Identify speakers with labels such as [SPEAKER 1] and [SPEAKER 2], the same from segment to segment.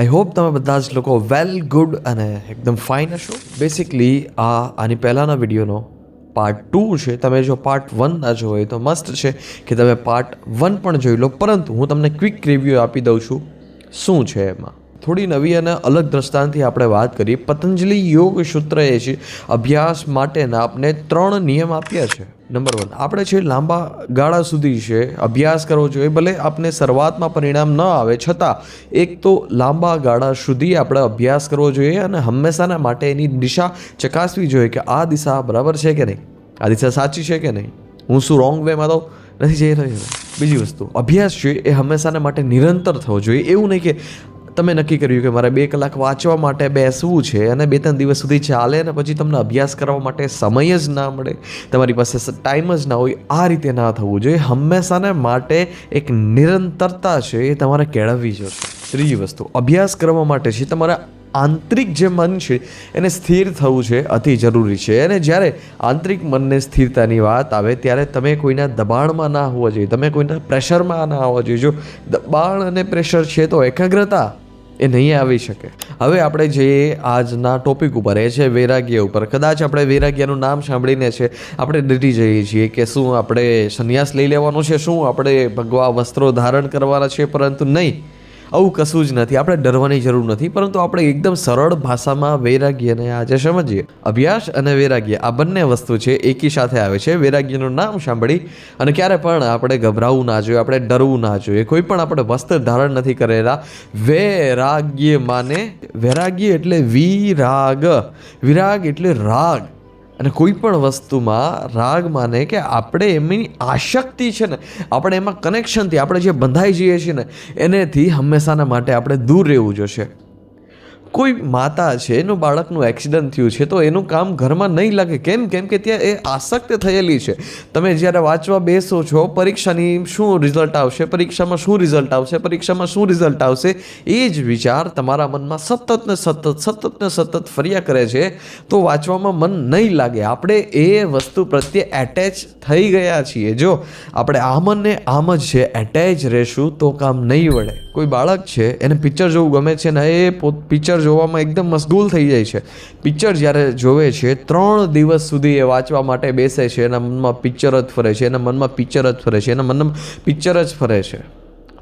[SPEAKER 1] I hope તમે બધા જ લોકો વેલ ગુડ અને એકદમ ફાઇન હશો. બેસિકલી આ આની પહેલાંના વિડીયોનો પાર્ટ ટુ છે. તમે જો પાર્ટ વન ના જો હોય તો મસ્ત છે કે તમે પાર્ટ વન પણ જોઈ લો. પરંતુ હું તમને ક્વિક રિવ્યૂ આપી દઉં છું. શું છે એમાં? થોડી નવી અને અલગ દ્રષ્ટાંતથી આપણે વાત કરીએ. પતંજલિ યોગ સૂત્રએ છે. અભ્યાસ માટેના આપણે ત્રણ નિયમ આપ્યા છે. નંબર વન આપણે છે લાંબા ગાળા સુધી છે, અભ્યાસ કરવો જોઈએ, ભલે આપને શરૂઆતમાં પરિણામ ન આવે, છતાં એક તો લાંબા ગાળા સુધી આપણે અભ્યાસ કરવો જોઈએ અને હંમેશાના માટે એની દિશા ચકાસવી જોઈએ કે આ દિશા બરાબર છે કે નહીં. આ દિશા સાચી છે કે નહીં? હું શું રોંગ વેમાં તો નથી જઈ રહ્યો? બીજી વસ્તુ, અભ્યાસ છે એ હંમેશાના માટે નિરંતર થવો જોઈએ. એવું નહીં કે તમે નક્કી કર્યું કે મારે બે કલાક વાંચવા માટે બેસવું છે અને બે ત્રણ દિવસ સુધી ચાલે અને પછી તમને અભ્યાસ કરવા માટે સમય જ ના મળે, તમારી પાસે ટાઈમ જ ના હોય, આ રીતે ના થવું જોઈએ. હંમેશાને માટે એક નિરંતરતા છે એ તમારે કેળવવી જોઈએ ત્રીજી વસ્તુ, અભ્યાસ કરવા માટે છે તમારે આંતરિક જે મન છે, એને સ્થિર થવું છે, અતિ જરૂરી છે. અને જ્યારે આંતરિક મનને સ્થિરતાની વાત આવે, ત્યારે તમે કોઈના દબાણમાં ના હોવા જોઈએ. તમે કોઈના પ્રેશરમાં ના હોવા જોઈએ. જો દબાણ અને પ્રેશર છે, તો એકાગ્રતા એ નહીં આવી શકે. હવે આપણે જઈએ આજના ટોપિક ઉપર એ છે, વૈરાગ્ય ઉપર. કદાચ આપણે વૈરાગ્યનું નામ સાંભળીને છે, આપણે ડરી જઈએ છીએ કે શું આપણે સંન્યાસ લઈ લેવાનો છે, શું આપણે ભગવા વસ્ત્રો ધારણ કરવાના છે, પરંતુ નહીં. આવું કશું જ નથી. આપણે ડરવાની જરૂર નથી, પરંતુ આપણે એકદમ સરળ ભાષામાં વૈરાગ્યને આજે સમજીએ. અભ્યાસ અને વૈરાગ્ય આ બંને વસ્તુ છે, એકી સાથે આવે છે. વૈરાગ્યનું નામ સાંભળી અને ક્યારે પણ આપણે ગભરાવું ના જોઈએ, આપણે ડરવું ના જોઈએ. કોઈ પણ આપણે વસ્ત્ર ધારણ નથી કરેલા. વૈરાગ્ય માને, વૈરાગ્ય એટલે વિરાગ. વિરાગ એટલે રાગ. અને કોઈ પણ વસ્તુમાં રાગ માને કે આપણે એમની આશક્તિ છે ને, આપણે એમાં કનેક્શનથી આપણે જે બંધાઈ જઈએ છીએ ને, એનેથી હંમેશાના માટે આપણે દૂર રહેવું જોશે. કોઈ માતા છે, એનું બાળકનું એક્સિડન્ટ થયું છે, તો એનું કામ ઘરમાં નહીં લાગે. કેમ? કેમ કે ત્યાં એ આસક્ત થયેલી છે. તમે જ્યારે વાંચવા બેસો છો, પરીક્ષાની શું રિઝલ્ટ આવશે? પરીક્ષામાં શું રિઝલ્ટ આવશે? પરીક્ષામાં શું રિઝલ્ટ આવશે? એ જ વિચાર તમારા મનમાં સતત ને સતત સતત ને સતત ફર્યા કરે છે. તો વાંચવામાં મન નહીં લાગે. આપણે એ વસ્તુ પ્રત્યે એટેચ થઈ ગયા છીએ. જો આપણે આમ ને આમ જ છે એટેચ રહેશું તો કામ નહીં વળે. કોઈ બાળક છે, એને પિક્ચર જોવું ગમે છે ને એ પોત પિક્ચર જોવામાં એકદમ મશગુલ થઈ જાય છે. પિક્ચર જ્યારે જોવે છે, ત્રણ દિવસ સુધી એ વાંચવા માટે બેસે છે, એના મનમાં પિક્ચર જ ફરે છે, એના મનમાં પિક્ચર જ ફરે છે, એના મનમાં પિક્ચર જ ફરે છે.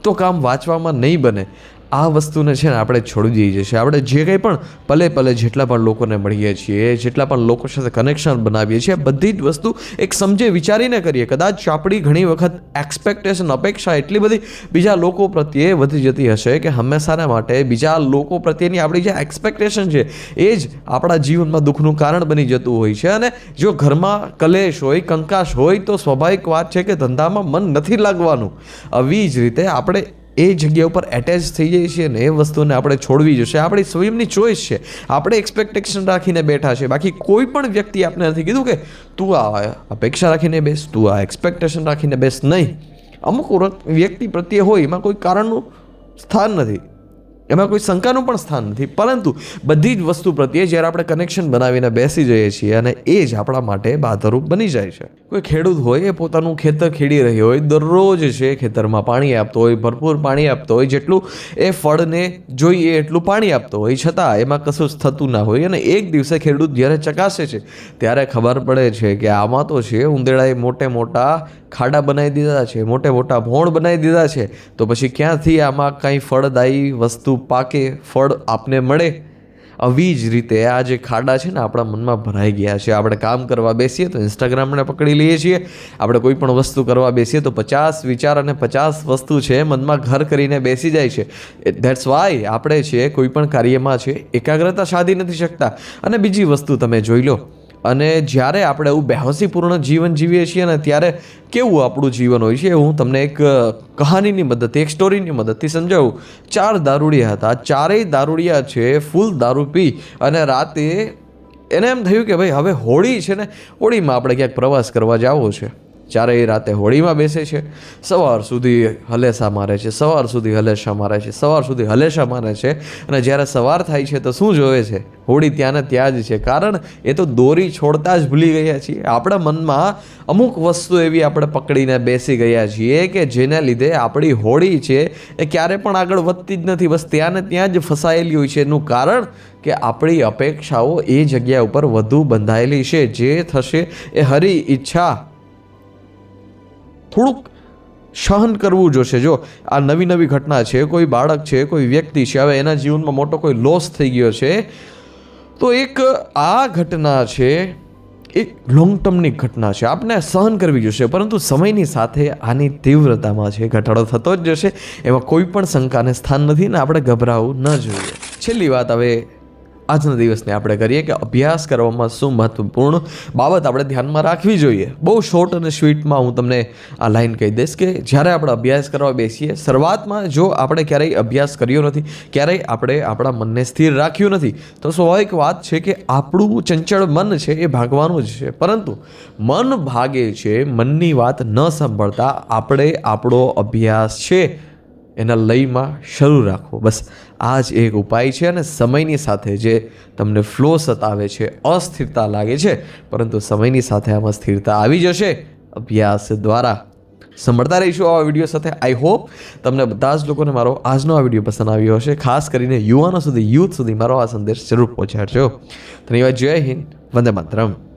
[SPEAKER 1] તો કામ વાંચવામાં નહીં બને. આ વસ્તુને છે ને આપણે છોડી દઈએ છીએ. આપણે જે કંઈ પણ પલે પલે જેટલા પણ લોકોને મળીએ છીએ, જેટલા પણ લોકો સાથે કનેક્શન બનાવીએ છીએ, બધી જ વસ્તુ એક સમજે, વિચારીને કરીએ. કદાચ આપણી ઘણી વખત એક્સપેક્ટેશન અપેક્ષા એટલી બધી બીજા લોકો પ્રત્યે વધી જતી હશે કે હંમેશાના માટે બીજા લોકો પ્રત્યેની આપણી જે એક્સપેક્ટેશન છે, એ જ આપણા જીવનમાં દુઃખનું કારણ બની જતું હોય છે. અને જો ઘરમાં કલેશ હોય કંકાશ હોય, તો સ્વાભાવિક વાત છે કે ધંધામાં મન નથી લાગવાનું. આવી જ રીતે આપણે એ જગ્યા ઉપર એટેચ થઈ જઈએ છીએ ને એ વસ્તુને આપણે છોડવી જશે. આપણી સ્વયંની ચોઈસ છે. આપણે એક્સપેક્ટેશન રાખીને બેઠા છે બાકી કોઈ પણ વ્યક્તિ આપણે નથી કીધું કે તું આ અપેક્ષા રાખીને બેસ, તું આ એક્સપેક્ટેશન રાખીને બેસ નહીં. અમુક વ્યક્તિ પ્રત્યે હોય, એમાં કોઈ કારણનું સ્થાન નથી. એમાં કોઈ શંકાનું પણ સ્થાન નથી. પરંતુ બધી જ વસ્તુ પ્રત્યે જ્યારે આપણે કનેક્શન બનાવીને બેસી જઈએ છીએ અને એ જ આપણા માટે બાધરૂપ બની જાય છે. કોઈ ખેડૂત હોય એ પોતાનું ખેતર ખેડી રહ્યો હોય, દરરોજ છે ખેતરમાં પાણી આપતો હોય, ભરપૂર પાણી આપતો હોય, જેટલું એ ફળને જોઈએ એટલું પાણી આપતો હોય. છતાં એમાં કશું જ થતું ના હોય અને એક દિવસે ખેડૂત જ્યારે ચકાસે છે, ત્યારે ખબર પડે છે કે આમાં તો છે, ઉંદેડાએ મોટે મોટા ખાડા બનાવી દીધા છે, મોટે મોટા ભોણ બનાવી દીધા છે, તો પછી ક્યાંથી આમાં કાંઈ ફળદાયી વસ્તુ પાકે, ફળ આપને મળે? આવી જ રીતે આ જે ખાડા છે ને આપણા મનમાં ભરાઈ ગયા છે. આપણે કામ કરવા બેસીએ તો ઇન્સ્ટાગ્રામને પકડી લઈએ છીએ. આપણે કોઈ પણ વસ્તુ કરવા બેસીએ તો પચાસ વિચાર અને પચાસ વસ્તુ છે મનમાં ઘર કરીને બેસી જાય છે. ધેટ્સ વાય આપણે છે કોઈ પણ કાર્યમાં છે, એકાગ્રતા સાધી નથી શકતા. અને બીજી વસ્તુ તમે જોઈ લો અને જ્યારે આપણે એવું બેહોશીપૂર્ણ જીવન જીવીએ છીએ ને ત્યારે કેવું આપણું જીવન હોય છે હું તમને એક કહાનીની મદદથી, એક સ્ટોરીની મદદથી સમજાવું. ચાર દારૂડિયા હતા. ચારેય દારૂડિયા છે, ફૂલ દારૂ પી અને રાતે એને એમ થયું કે ભાઈ હવે હોળી છે ને, હોળીમાં આપણે ક્યાંક પ્રવાસ કરવા જવો છે. ચારેય રાતે હોળીમાં બેસે છે. સવાર સુધી હલેસા મારે છે, સવાર સુધી હલેસા મારે છે, સવાર સુધી હલેસા મારે છે. અને જ્યારે સવાર થાય છે તો શું જોવે છે? હોળી ત્યાંને ત્યાં જ છે. કારણ એ તો દોરી છોડતા જ ભૂલી ગયા છીએ. આપણા મનમાં અમુક વસ્તુ એવી આપણે પકડીને બેસી ગયા છીએ કે જેના લીધે આપણી હોળી છે એ ક્યારે પણ આગળ વધતી જ નથી. બસ ત્યાંને ત્યાં જ ફસાયેલી હોય છે. એનું કારણ કે આપણી અપેક્ષાઓ એ જગ્યા ઉપર વધુ બંધાયેલી છે. જે થશે એ હરી ઈચ્છા થોડુંક સહન કરવું જોશે. જો આ નવી નવી ઘટના છે, કોઈ બાળક છે, કોઈ વ્યક્તિ છે, હવે એના જીવનમાં મોટો કોઈ લોસ થઈ ગયો છે, તો એક આ ઘટના છે, એક લોંગ ટર્મની ઘટના છે. આપણે સહન કરવી જોશે, પરંતુ સમયની સાથે આની તીવ્રતામાં છે, ઘટાડો થતો જ જશે. એમાં કોઈ પણ શંકાને સ્થાન નથી ને આપણે ગભરાવું ન જોઈએ. છેલ્લી વાત હવે આજના દિવસને આપણે કરીએ કે અભ્યાસ કરવામાં શું મહત્વપૂર્ણ બાબત આપણે ધ્યાનમાં રાખવી જોઈએ. બહુ શોર્ટ અને સ્વીટમાં હું તમને આ લાઈન કહી દઈશ કે જ્યારે આપણે અભ્યાસ કરવા બેસીએ, શરૂઆતમાં જો આપણે ક્યારેય અભ્યાસ કર્યો નથી, ક્યારેય આપણે આપણા મનને સ્થિર રાખ્યું નથી, તો સ્વાભાવિક વાત છે કે આપણું ચંચળ મન છે એ ભાગવાનું જ છે. પરંતુ મન ભાગે છે, મનની વાત ન સાંભળતા આપણે આપણો અભ્યાસ છે. એના લયમાં શરૂ રાખો બસ આ જ એક ઉપાય છે અને સમયની સાથે જે તમને ફ્લો સતાવે છે, અસ્થિરતા લાગે છે, પરંતુ સમયની સાથે આમાં સ્થિરતા આવી જશે. અભ્યાસ દ્વારા સાંભળતા રહીશું આવા વીડિયો સાથે. આઈ હોપ તમને બધા જ લોકોને મારો આજનો આ વીડિયો પસંદ આવ્યો હશે. ખાસ કરીને યુવાનો સુધી, યુથ સુધી મારો આ સંદેશ જરૂર પહોંચાડજો. ધન્યવાદ. જય હિન્દ. વંદે માતરમ.